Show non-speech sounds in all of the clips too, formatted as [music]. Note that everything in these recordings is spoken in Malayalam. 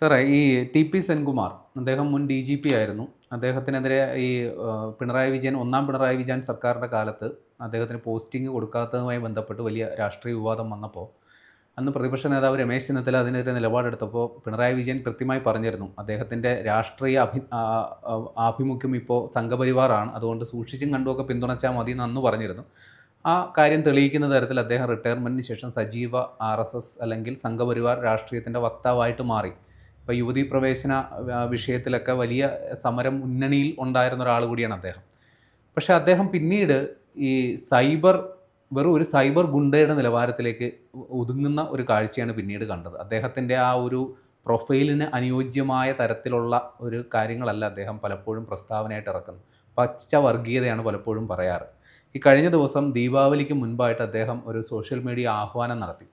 സാറേ ഈ ടി പി സെൻകുമാർ അദ്ദേഹം മുൻ ഡി ജി പി ആയിരുന്നു. അദ്ദേഹത്തിനെതിരെ ഈ പിണറായി വിജയൻ ഒന്നാം പിണറായി വിജയൻ സർക്കാരിന്റെ കാലത്ത് അദ്ദേഹത്തിന് പോസ്റ്റിംഗ് കൊടുക്കാത്തതുമായി ബന്ധപ്പെട്ട് വലിയ രാഷ്ട്രീയ വിവാദം വന്നപ്പോൾ അന്ന് പ്രതിപക്ഷ നേതാവ് രമേശ് ചെന്നിത്തല അതിനെതിരെ നിലപാടെടുത്തപ്പോൾ പിണറായി വിജയൻ കൃത്യമായി പറഞ്ഞിരുന്നു അദ്ദേഹത്തിന്റെ രാഷ്ട്രീയ അഭി ആഭിമുഖ്യം ഇപ്പോൾ സംഘപരിവാറാണ്. അതുകൊണ്ട് സൂക്ഷിച്ചും കണ്ടുമൊക്കെ പിന്തുണച്ചാൽ മതി എന്ന് പറഞ്ഞിരുന്നു. ആ കാര്യം തെളിയിക്കുന്ന തരത്തിൽ അദ്ദേഹം റിട്ടയർമെന്റിന് ശേഷം സജീവ ആർ എസ് എസ് അല്ലെങ്കിൽ സംഘപരിവാർ രാഷ്ട്രീയത്തിന്റെ വക്താവായിട്ട് മാറി. ഇപ്പോൾ യുവതി പ്രവേശന വിഷയത്തിലൊക്കെ വലിയ സമരം മുന്നണിയിൽ ഉണ്ടായിരുന്ന ഒരാൾ കൂടിയാണ് അദ്ദേഹം. പക്ഷെ അദ്ദേഹം പിന്നീട് ഈ സൈബർ വെറും ഒരു സൈബർ ഗുണ്ടയുടെ നിലവാരത്തിലേക്ക് ഒതുങ്ങുന്ന ഒരു കാഴ്ചയാണ് പിന്നീട് കണ്ടത്. അദ്ദേഹത്തിന്റെ ആ ഒരു പ്രൊഫൈലിന് അനുയോജ്യമായ തരത്തിലുള്ള ഒരു കാര്യങ്ങളല്ല അദ്ദേഹം പലപ്പോഴും പ്രസ്താവനയായിട്ട് ഇറക്കുന്നത്. പച്ച വർഗീയതയാണ് പലപ്പോഴും പറയാറ്. ഈ കഴിഞ്ഞ ദിവസം ദീപാവലിക്ക് മുൻപായിട്ട് അദ്ദേഹം ഒരു സോഷ്യൽ മീഡിയ ആഹ്വാനം നടത്തി.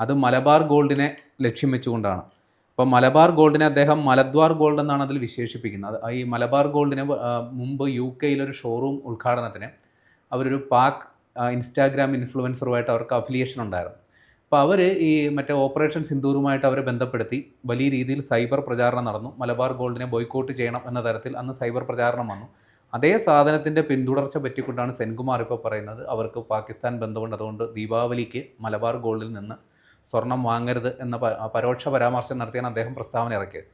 അത് മലബാർ ഗോൾഡിനെ ലക്ഷ്യം വെച്ചുകൊണ്ടാണ്. അപ്പോൾ മലബാർ ഗോൾഡിനെ അദ്ദേഹം മലദ്വാർ ഗോൾഡ് എന്നാണ് അതിൽ വിശേഷിപ്പിക്കുന്നത്. ഈ മലബാർ ഗോൾഡിന് മുമ്പ് യു കെയിലൊരു ഷോറൂം ഉദ്ഘാടനത്തിന് അവരൊരു പാക്ക് ആ, ഇൻസ്റ്റാഗ്രാം ഇൻഫ്ലുവൻസറുമായിട്ട് അവർക്ക് അഫിലിയേഷൻ ഉണ്ടായിരുന്നു. അപ്പോൾ അവർ ഈ മറ്റേ ഓപ്പറേഷൻ സിന്ദൂറുമായിട്ട് അവരെ ബന്ധപ്പെടുത്തി വലിയ രീതിയിൽ സൈബർ പ്രചാരണം നടന്നു. മലബാർ ഗോൾഡിനെ ബോയ്ക്കോട്ട് ചെയ്യണം എന്ന തരത്തിൽ അന്ന് സൈബർ പ്രചാരണം വന്നു. അതേ സാധനത്തിന്റെ പിന്തുടർച്ച പറ്റിക്കൊണ്ടാണ് സെൻകുമാർ ഇപ്പോൾ പറയുന്നത്. അവർക്ക് പാകിസ്ഥാൻ ബന്ധമുണ്ട്. അതുകൊണ്ട് ദീപാവലിക്ക് മലബാർ ഗോൾഡിൽ നിന്ന് സ്വർണം വാങ്ങരുത് എന്ന പരോക്ഷ പരാമർശം നടത്തിയാണ് അദ്ദേഹം പ്രസ്താവന ഇറക്കിയത്.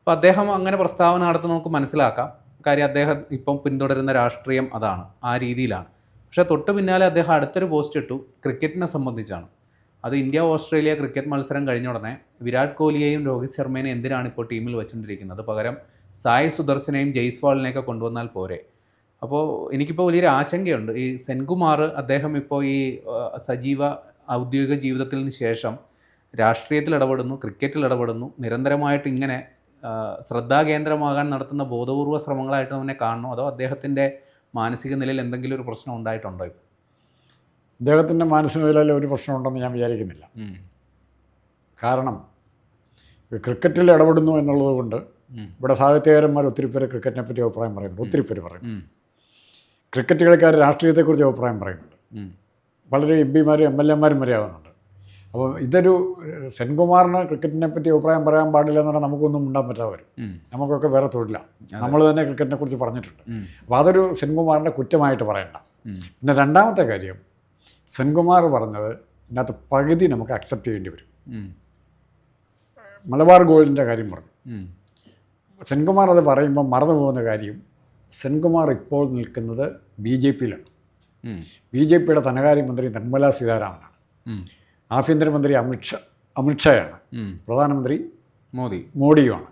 അപ്പോൾ അദ്ദേഹം അങ്ങനെ പ്രസ്താവന നടത്തുന്ന നമുക്ക് മനസ്സിലാക്കാം. കാര്യം അദ്ദേഹം ഇപ്പം പിന്തുടരുന്ന രാഷ്ട്രീയം അതാണ് ആ രീതിയിലാണ്. പക്ഷേ തൊട്ട് പിന്നാലെ അദ്ദേഹം അടുത്തൊരു പോസ്റ്റ് ഇട്ടു ക്രിക്കറ്റിനെ സംബന്ധിച്ചാണ്. അത് ഇന്ത്യ ഓസ്ട്രേലിയ ക്രിക്കറ്റ് മത്സരം കഴിഞ്ഞ ഉടനെ വിരാട് കോഹ്ലിയെയും രോഹിത് ശർമ്മേനെയും എന്തിനാണ് ഇപ്പോൾ ടീമിൽ വെച്ചുകൊണ്ടിരിക്കുന്നത്? പകരം സായ് സുദർശനെയും ജയ്സ്വാളിനെയൊക്കെ കൊണ്ടുവന്നാൽ പോരെ. അപ്പോൾ എനിക്കിപ്പോൾ വലിയൊരു ആശങ്കയുണ്ട്. ഈ സെൻകുമാർ അദ്ദേഹം ഇപ്പോൾ ഈ സജീവ ഔദ്യോഗിക ജീവിതത്തിന് ശേഷം രാഷ്ട്രീയത്തിൽ ഇടപെടുന്നു ക്രിക്കറ്റിൽ ഇടപെടുന്നു നിരന്തരമായിട്ട് ഇങ്ങനെ ശ്രദ്ധാകേന്ദ്രമാകാൻ നടത്തുന്ന ബോധപൂർവ ശ്രമങ്ങളായിട്ട് തന്നെ കാണണോ? അതോ അദ്ദേഹത്തിന്റെ മാനസിക നിലയിൽ എന്തെങ്കിലും ഒരു പ്രശ്നം ഉണ്ടായിട്ടുണ്ടോ ഇപ്പോൾ അദ്ദേഹത്തിന്റെ മാനസിക നിലയിൽ ഒരു പ്രശ്നമുണ്ടെന്ന് ഞാൻ വിചാരിക്കുന്നില്ല. കാരണം ക്രിക്കറ്റിൽ ഇടപെടുന്നു എന്നുള്ളത് കൊണ്ട് ഇവിടെ സാഹിത്യകാരന്മാർ ഒത്തിരി പേര് ക്രിക്കറ്റിനെ പറ്റി അഭിപ്രായം പറയുന്നുണ്ട് ഒത്തിരി പേര് പറയുന്നു ക്രിക്കറ്റ് കളിക്കാർ രാഷ്ട്രീയത്തെക്കുറിച്ച് അഭിപ്രായം പറയുന്നുണ്ട്. വളരെ എം പിമാരും എം എൽ എമാരും വരെ ആവുന്നുണ്ട്. അപ്പോൾ ഇതൊരു സെൻകുമാറിന് ക്രിക്കറ്റിനെ പറ്റി അഭിപ്രായം പറയാൻ പാടില്ല എന്ന് പറഞ്ഞാൽ നമുക്കൊന്നും ഉണ്ടാൻ പറ്റാതെ വരും നമുക്കൊക്കെ വേറെ തൊഴിലാണ് നമ്മൾ തന്നെ ക്രിക്കറ്റിനെ കുറിച്ച് പറഞ്ഞിട്ടുണ്ട്. അപ്പോൾ അതൊരു സെൻകുമാറിന്റെ കുറ്റമായിട്ട് പറയണ്ട. പിന്നെ രണ്ടാമത്തെ കാര്യം സെൻകുമാർ പറഞ്ഞത് ഇതിനകത്ത് പകുതി നമുക്ക് അക്സെപ്റ്റ് ചെയ്യേണ്ടി വരും. മലബാർ ഗോൾഡിന്റെ കാര്യം പറഞ്ഞു. സെൻകുമാർ അത് പറയുമ്പോൾ മറന്നു പോകുന്ന കാര്യം സെൻകുമാർ ഇപ്പോൾ നിൽക്കുന്നത് ബി ജെ പിയിലാണ്. ബി ജെ പിയുടെ ധനകാര്യമന്ത്രി നിർമ്മല സീതാരാമനാണ്. ആഭ്യന്തരമന്ത്രി അമിത്ഷാ അമിത്ഷായാണ് പ്രധാനമന്ത്രി മോദി. മോഡിയുമാണ്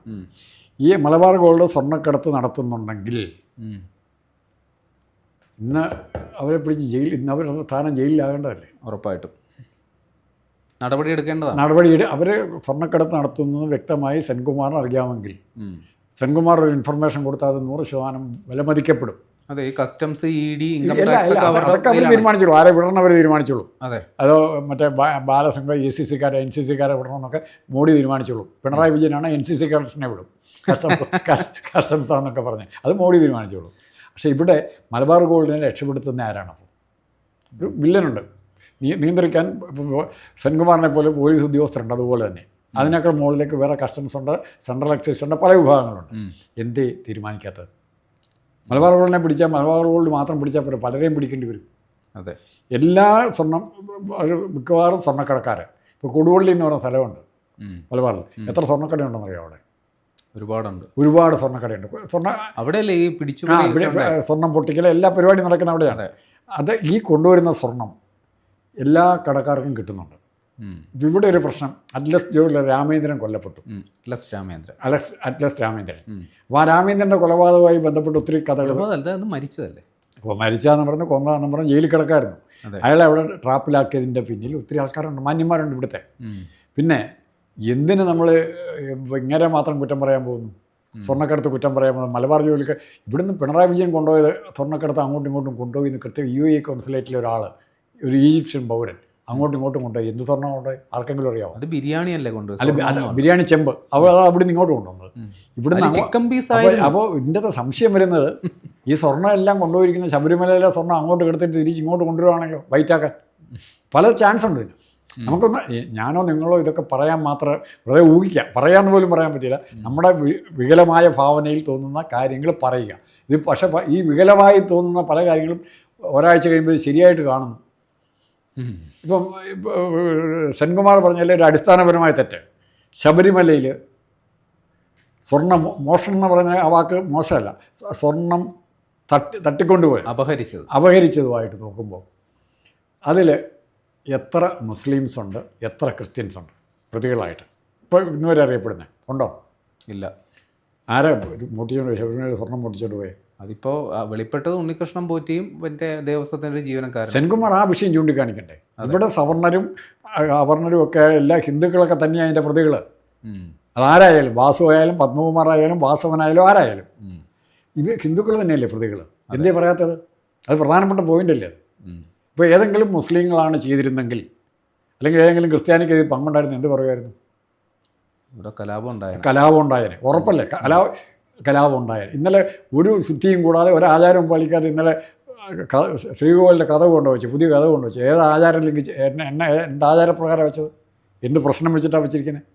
ഈ മലബാർ ഗോൾഡ് സ്വർണക്കടത്ത് നടത്തുന്നുണ്ടെങ്കിൽ ഇന്ന് അവരെ പിടിച്ച് ജയിൽ ഇന്ന് അവരുടെ സ്ഥാനം ജയിലിലാകേണ്ടതല്ലേ? ഉറപ്പായിട്ടും. നടപടി എടുക്കേണ്ടതാണ് നടപടി അവർ സ്വർണക്കടത്ത് നടത്തുന്നത് വ്യക്തമായി സെൻകുമാറിന് അറിയാമെങ്കിൽ. സെൻകുമാർ ഒരു ഇൻഫർമേഷൻ കൊടുത്താൽ അത് നൂറ് ശതമാനം വിലമതിക്കപ്പെടും. അതെ ഈ customs E D income tax അതൊക്കെ അവർ കയ്യിലാണ്. തീരുമാനിച്ചോളൂ. ആരെ വിടണം അവർ തീരുമാനിച്ചോളൂ. അതെ. അതോ മറ്റേ ബാലസംഘ എ സി സിക്കാരെ എൻ സി സിക്കാരെ വിടണമെന്നൊക്കെ മോഡി തീരുമാനിച്ചോളൂ. പിണറായി വിജയനാണ് എൻ സി സി കാർഡ്സിനെ വിടും. കസ്റ്റംസ് [laughs] കസ്റ്റംസ് എന്നൊക്കെ പറഞ്ഞ്. അത് മോഡി തീരുമാനിച്ചോളൂ. പക്ഷേ ഇവിടെ മലബാർ ഗോൾഡിനെ രക്ഷപ്പെടുത്തുന്ന ആരാണ് ഒരു വില്ലനുണ്ട്. നിയന്ത്രിക്കാൻ സെൻകുമാറിനെ പോലെ പോലീസ് ഉദ്യോഗസ്ഥരുണ്ട് അതുപോലെ തന്നെ. അതിനേക്കാൾ മുകളിലേക്ക് വേറെ കസ്റ്റംസ് ഉണ്ട് സെൻട്രൽ എക്സൈസ് ഉണ്ട് പല വിഭാഗങ്ങളുണ്ട്. എന്തേ തീരുമാനിക്കാത്തത്? മലബാർ ഗോൾഡിനെ പിടിച്ചാൽ മലബാർ ഗോൾഡ് മാത്രം പിടിച്ചാൽ പോലും പലരെയും പിടിക്കേണ്ടി വരും. അതെ. എല്ലാ സ്വർണം മിക്കവാറും സ്വർണക്കടക്കാർ ഇപ്പോൾ കൊടുവള്ളി എന്ന് പറയുന്ന സ്ഥലമുണ്ട്. മലബാറിൽ. എത്ര സ്വർണക്കടയുണ്ടെന്ന് അറിയാം അവിടെ? ഒരുപാടുണ്ട്. ഒരുപാട് സ്വർണക്കടയുണ്ട്. സ്വർണ അവിടെയല്ലേ ഈ പിടിച്ചു? സ്വർണം പൊട്ടിക്കൽ എല്ലാ പരിപാടിയും നടക്കുന്ന അവിടെയാണ്. അതെ. ഈ കൊണ്ടുവരുന്ന സ്വർണം എല്ലാ കടക്കാർക്കും കിട്ടുന്നുണ്ട്. ഇവിടെ ഒരു പ്രശ്നം. അറ്റ്ലസ് ജോലിയിൽ രാമേന്ദ്രൻ കൊല്ലപ്പെട്ടു. അറ്റ്ലസ് ലസ് രാമേന്ദ്രൻ. Alex Atlas Ramendran. അപ്പോൾ ആ രാമേന്ദ്രന്റെ കൊലപാതകമായി ബന്ധപ്പെട്ട് ഒത്തിരി കഥകൾ മരിച്ചതല്ലേ? അപ്പോൾ മരിച്ചാന്ന് പറഞ്ഞ് കൊന്നതാന്ന് പറഞ്ഞ് ജയിലിൽ കിടക്കായിരുന്നു. അയാളെ അവിടെ ട്രാപ്പിലാക്കിയതിന്റെ പിന്നിൽ ഒത്തിരി ആൾക്കാരുണ്ട്. മാന്യന്മാരുണ്ട് ഇവിടുത്തെ. പിന്നെ എന്തിന് നമ്മൾ ഇങ്ങനെ മാത്രം കുറ്റം പറയാൻ പോകുന്നു? സ്വർണക്കടത്ത് കുറ്റം പറയാൻ പോകുന്നു. മലബാർ ജോലിക്ക് ഇവിടുന്ന് പിണറായി വിജയൻ കൊണ്ടുപോയത് സ്വർണക്കടത്ത് അങ്ങോട്ടും ഇങ്ങോട്ടും കൊണ്ടുപോയി കൃത്യം യു എ കോൺസുലേറ്റിലെ ഒരാൾ ഒരു ഈജിപ്ഷ്യൻ പൗരൻ. അങ്ങോട്ടും ഇങ്ങോട്ടും കൊണ്ടുപോയി. എന്ത് സ്വർണം കൊണ്ടുപോയി ആർക്കെങ്കിലും അറിയാമോ അത് ബിരിയാണി അല്ലേ കൊണ്ടുപോയി. ബിരിയാണി ചെമ്പ്. അവ അവിടെ നിന്ന് ഇങ്ങോട്ട് കൊണ്ടുവന്നത്. ഇവിടുന്ന് ചിക്കൻ പീസ് അപ്പോൾ ഇതിന്റെ സംശയം വരുന്നത് ഈ സ്വർണം എല്ലാം കൊണ്ടുപോയിരിക്കുന്ന ശബരിമലയിലെ സ്വർണം അങ്ങോട്ട് എടുത്തിട്ട് തിരിച്ച് ഇങ്ങോട്ട് കൊണ്ടുവരുവാണെങ്കിൽ വൈറ്റാക്കാൻ. പല ചാൻസ് ഉണ്ട് ഇതിന്. നമുക്കൊന്ന് ഞാനോ നിങ്ങളോ ഇതൊക്കെ പറയാൻ മാത്രം വളരെ ഊഹിക്കാം. പറയാമെന്ന് പോലും പറയാൻ പറ്റില്ല. നമ്മുടെ വികലമായ ഭാവനയിൽ തോന്നുന്ന കാര്യങ്ങൾ പറയുക. ഇത് പക്ഷേ ഈ വികലമായി തോന്നുന്ന പല കാര്യങ്ങളും ഒരാഴ്ച കഴിയുമ്പോൾ ശരിയായിട്ട് കാണുന്നു. ഇപ്പം സെൻകുമാർ പറഞ്ഞാൽ ഒരു അടിസ്ഥാനപരമായ തെറ്റ്. ശബരിമലയിൽ സ്വർണം മോഷണം എന്ന് പറഞ്ഞ ആ വാക്ക് മോശമല്ല. സ്വ- സ്വർണം തട്ടി തട്ടിക്കൊണ്ടുപോയി. അപഹരിച്ചത്. അപഹരിച്ചതുമായിട്ട് നോക്കുമ്പോൾ അതിൽ എത്ര മുസ്ലിംസ് ഉണ്ട് എത്ര ക്രിസ്ത്യൻസ് ഉണ്ട് പ്രതികളായിട്ട്? ഇപ്പോൾ ഇന്നുവരെ അറിയപ്പെടുന്നത് ഉണ്ടോ? ഇല്ല. ആരാ ഇത് മോട്ടിച്ചോണ്ട് പോയി. ശബരിമല സ്വർണം മോട്ടിച്ചോണ്ട് പോയി. അതിപ്പോ വെളിപ്പെട്ടത് ഉണ്ണികൃഷ്ണൻ പോറ്റിയും മറ്റേ ദേവസ്വത്തിന്റെ ഒരു ജീവനക്കാരൻ സെൻകുമാർ ആ വിഷയം ചൂണ്ടിക്കാണിക്കണ്ടേ? ഇവിടെ സവർണരും അവർണരും ഒക്കെ എല്ലാ ഹിന്ദുക്കളൊക്കെ തന്നെയാണ് അതിന്റെ പ്രതികൾ. അതാരായാലും? വാസു ആയാലും പത്മകുമാറായാലും വാസവനായാലും ആരായാലും. ഇത് ഹിന്ദുക്കൾ തന്നെയല്ലേ പ്രതികൾ? എന്തേ പറയാത്തത്? അത് പ്രധാനപ്പെട്ട പോയിന്റ് അല്ലേ അത്? ഇപ്പോൾ ഏതെങ്കിലും മുസ്ലിങ്ങളാണ് ചെയ്തിരുന്നെങ്കിൽ അല്ലെങ്കിൽ ഏതെങ്കിലും ക്രിസ്ത്യാനിക്ക് ഇത് പങ്കുണ്ടായിരുന്നു എന്ത് പറയുമായിരുന്നു? ഇവിടെ കലാപം ഉണ്ടായ കലാപം ഉണ്ടായേനെ. ഉറപ്പല്ലേ? കലാ കലാപം ഉണ്ടായേനെ ഇന്നലെ ഒരു ശുദ്ധിയും കൂടാതെ ഒരു ആചാരവും പാലിക്കാതെ ഇന്നലെ ശ്രീകോവിലിന്റെ കഥ കൊണ്ടുവച്ച് പുതിയ കഥ കൊണ്ടുവച്ച് ഏത് ആചാരം ലംഘിച്ച് എന്നെ എന്നെ എന്ത് ആചാരപ്രകാരം വെച്ചത്? എന്ത് പ്രശ്നം വെച്ചിട്ടാണ് വെച്ചിരിക്കുന്നത്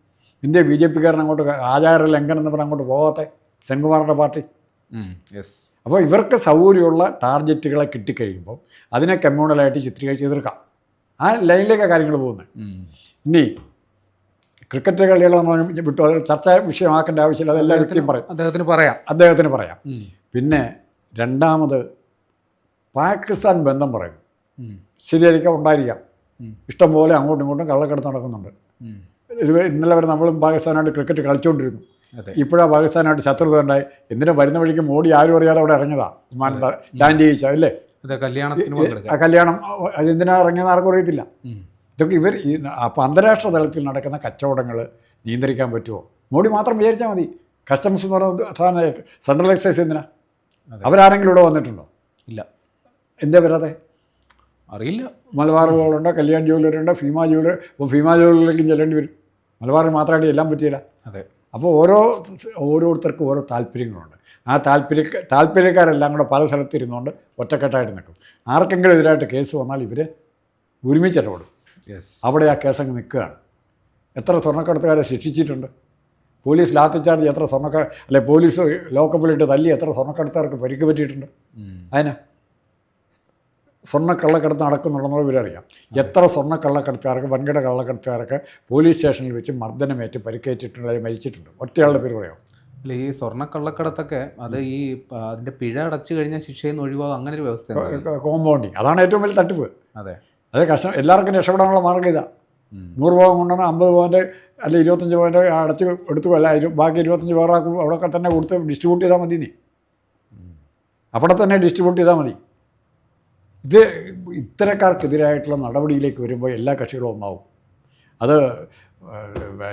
ഇന്ത്യ ബി ജെ പിക്കാരൻ അങ്ങോട്ട് ആചാര ലംഘനം എന്ന് പറഞ്ഞാൽ അങ്ങോട്ട് പോകാത്തെ? സെൻകുമാറിന്റെ പാർട്ടി? യെസ് അപ്പോൾ ഇവർക്ക് സൗകര്യമുള്ള ടാർഗറ്റുകളെ കിട്ടിക്കഴിയുമ്പോൾ അതിനെ കമ്മ്യൂണലായിട്ട് ചിത്രീകരിച്ച് എതിർക്കാം. ആ ലൈനിലേക്കാണ് കാര്യങ്ങൾ പോകുന്നത് ഇനി ക്രിക്കറ്റ് നമ്മൾ വിട്ടു. അത് ചർച്ച വിഷയമാക്കേണ്ട ആവശ്യമില്ല. അതെല്ലാ വ്യക്തിയും പറയും. അദ്ദേഹത്തിന് പറയാം. അദ്ദേഹത്തിന് പറയാം. പിന്നെ രണ്ടാമത് പാകിസ്ഥാൻ ബന്ധം പറയും. ശരിയായിരിക്കും ഉണ്ടായിരിക്കാം. ഇഷ്ടംപോലെ അങ്ങോട്ടും ഇങ്ങോട്ടും കള്ളക്കടത്ത് നടക്കുന്നുണ്ട്. ഇന്നലെ വരെ നമ്മളും പാകിസ്ഥാനായിട്ട് ക്രിക്കറ്റ് കളിച്ചുകൊണ്ടിരുന്നു. ഇപ്പോഴാണ് പാകിസ്ഥാനായിട്ട് ശത്രുത ഉണ്ടായി. എന്തിനാ വരുന്ന വഴിക്ക് മോഡി ആരും അറിയാതെ അവിടെ ഇറങ്ങിയതാ. വിമാനത്താ ലാൻഡ് ചെയ്യിച്ച അല്ലേ? അത് കല്യാണത്തിന് പങ്കെടുക്കാം ആ കല്യാണം അതെന്തിനാ ഇറങ്ങിയെന്ന് ആർക്കും അറിയത്തില്ല. ഇതൊക്കെ ഇവർ ഈ അപ്പോൾ അന്താരാഷ്ട്ര തലത്തിൽ നടക്കുന്ന കച്ചവടങ്ങൾ നിയന്ത്രിക്കാൻ പറ്റുമോ? മോഡി മാത്രം വിചാരിച്ചാൽ മതി. കസ്റ്റംസ് എന്ന് പറയുന്നത് സെൻട്രൽ എക്സൈസ് എന്തിനാ? അവരാരെങ്കിലും ഇവിടെ വന്നിട്ടുണ്ടോ? ഇല്ല. എന്താ വരാതെ അറിയില്ല. മലബാർ ഗോളുണ്ട് കല്യാൺ ജ്വല്ലറി ഉണ്ട് ഭീമ ജ്വല്ലറി അപ്പോൾ ഭീമ ജ്വല്ലറിലേക്കും ചെല്ലേണ്ടി വരും. മലബാറിൽ മാത്രമായിട്ട് എല്ലാം പറ്റിയില്ല. അതെ. അപ്പോൾ ഓരോ ഓരോരുത്തർക്കും ഓരോ താല്പര്യങ്ങളുണ്ട്. ആ താല്പര്യ താല്പര്യക്കാരെല്ലാം കൂടെ പല സ്ഥലത്ത് ഇരുന്നുകൊണ്ട് ഒറ്റക്കെട്ടായിട്ട് നിൽക്കും. ആർക്കെങ്കിലും എതിരായിട്ട് കേസ് വന്നാൽ ഇവർ ഒരുമിച്ച് ഇടപെടും യെസ് അവിടെ ആ കേസങ്ങ് നിൽക്കുകയാണ്. എത്ര സ്വർണക്കടത്തുകാരെ ശിക്ഷിച്ചിട്ടുണ്ട്? പോലീസ് ലാത്തിച്ചാർജ് എത്ര സ്വർണക്ക അല്ലെ പോലീസ് ലോക്കപ്പിലിട്ട് തല്ലി എത്ര സ്വർണക്കടത്തുകാർക്ക് പരിക്ക് പറ്റിയിട്ടുണ്ട്? അതിന് സ്വർണക്കള്ളക്കടത്ത് നടക്കുന്നുണ്ടെന്നുള്ള ഇവരറിയാം എത്ര സ്വർണക്കള്ളക്കടത്തുകാർക്ക് വൻകിട കള്ളക്കടത്തുകാർക്ക് പോലീസ് സ്റ്റേഷനിൽ വെച്ച് മർദ്ദനമേറ്റ് പരിക്കേറ്റിട്ടുണ്ട് അല്ലെങ്കിൽ മരിച്ചിട്ടുണ്ട്? ഒറ്റയാളുടെ പേര് പറയാം? അല്ല ഈ സ്വർണക്കള്ളക്കടത്തൊക്കെ അത് ഈ അതിന്റെ പിഴ അടച്ചു കഴിഞ്ഞാൽ ശിക്ഷയിൽ നിന്ന് ഒഴിവാകും. അങ്ങനെ ഒരു വ്യവസ്ഥ കോമ്പൗണ്ടിങ്. അതാണ് ഏറ്റവും വലിയ തട്ടിപ്പ്. അതെ. അത് കഷ്ടം എല്ലാവർക്കും രക്ഷപ്പെടാനുള്ള മാർഗം ഇതാ. നൂറ് പവൻ കൊണ്ടുവന്ന അമ്പത് പവന്റെ അല്ലെ ഇരുപത്തഞ്ച് പവന്റെ അടച്ച് എടുത്തു അല്ല ബാക്കി ഇരുപത്തഞ്ച് വേറെ ആക്കും അവിടെയൊക്കെ തന്നെ കൊടുത്ത് ഡിസ്ട്രിബ്യൂട്ട് ചെയ്താൽ മതി നീ അവിടെ തന്നെ ഡിസ്ട്രിബ്യൂട്ട് ചെയ്താൽ മതി. ഇത് ഇത്തരക്കാർക്കെതിരായിട്ടുള്ള നടപടിയിലേക്ക് വരുമ്പോൾ എല്ലാ കക്ഷികളും ഒന്നാവും. അത്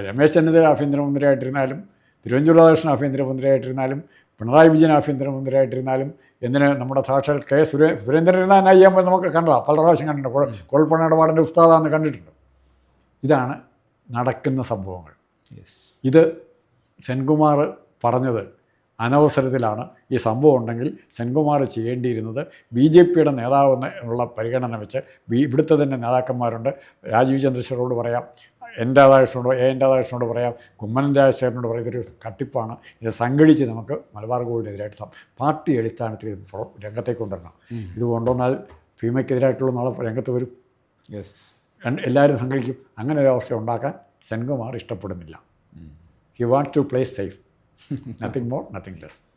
രമേശ് ചെന്നിത്തല ആഭ്യന്തരമന്ത്രിയായിട്ടിരുന്നാലും തിരുവനന്തപുരം രാധാകൃഷ്ണൻ ആഭ്യന്തരമന്ത്രിയായിട്ടിരുന്നാലും പിണറായി വിജയൻ ആഭ്യന്തരമന്ത്രിയായിട്ടിരുന്നാലും എന്തിന് നമ്മുടെ സാക്ഷാൽ കെ സുരേ സുരേന്ദ്രൻ അയ്യാമ്പോൾ നമുക്ക് കണ്ടതാണ് പല പ്രാവശ്യം കണ്ടിട്ടുണ്ട്. കുഴ- കുഴൽപ്പണ ഇടപാടിന്റെ ഉസ്താദാന്ന് കണ്ടിട്ടുണ്ട്. ഇതാണ് നടക്കുന്ന സംഭവങ്ങൾ. ഇത് സെൻകുമാർ പറഞ്ഞത് അനവസരത്തിലാണ്. ഈ സംഭവം ഉണ്ടെങ്കിൽ സെൻകുമാർ ചെയ്യേണ്ടിയിരുന്നത് ബി ജെ പിയുടെ നേതാവെന്ന് ഉള്ള പരിഗണന വെച്ച് ബി ഇവിടുത്തെ തന്നെ നേതാക്കന്മാരുണ്ട്. രാജീവ് ചന്ദ്രശേഖറോട് പറയാം. എൻ രാധാകൃഷ്ണനോട് എ എൻ രാധാകൃഷ്ണനോട് പറയാം. കുമ്മനം രാജശേഖരനോട് പറയാം ഇതൊരു കട്ടിപ്പാണ്. ഇത് സംഘടിച്ച് നമുക്ക് മലബാർ ഗോൾഡിനെതിരായിട്ട് പാർട്ടി അടിസ്ഥാനത്തിൽ ഇത് രംഗത്തേക്ക് കൊണ്ടുവരണം. ഇത് കൊണ്ടുവന്നാൽ ഭീമയ്ക്കെതിരായിട്ടുള്ള നാളെ രംഗത്ത് വരും. യെസ് എല്ലാവരും സംഘടിക്കും. അങ്ങനെ ഒരു അവസ്ഥ ഉണ്ടാക്കാൻ സെൻകുമാർ ഇഷ്ടപ്പെടുന്നില്ല. He want to play safe nothing more nothing less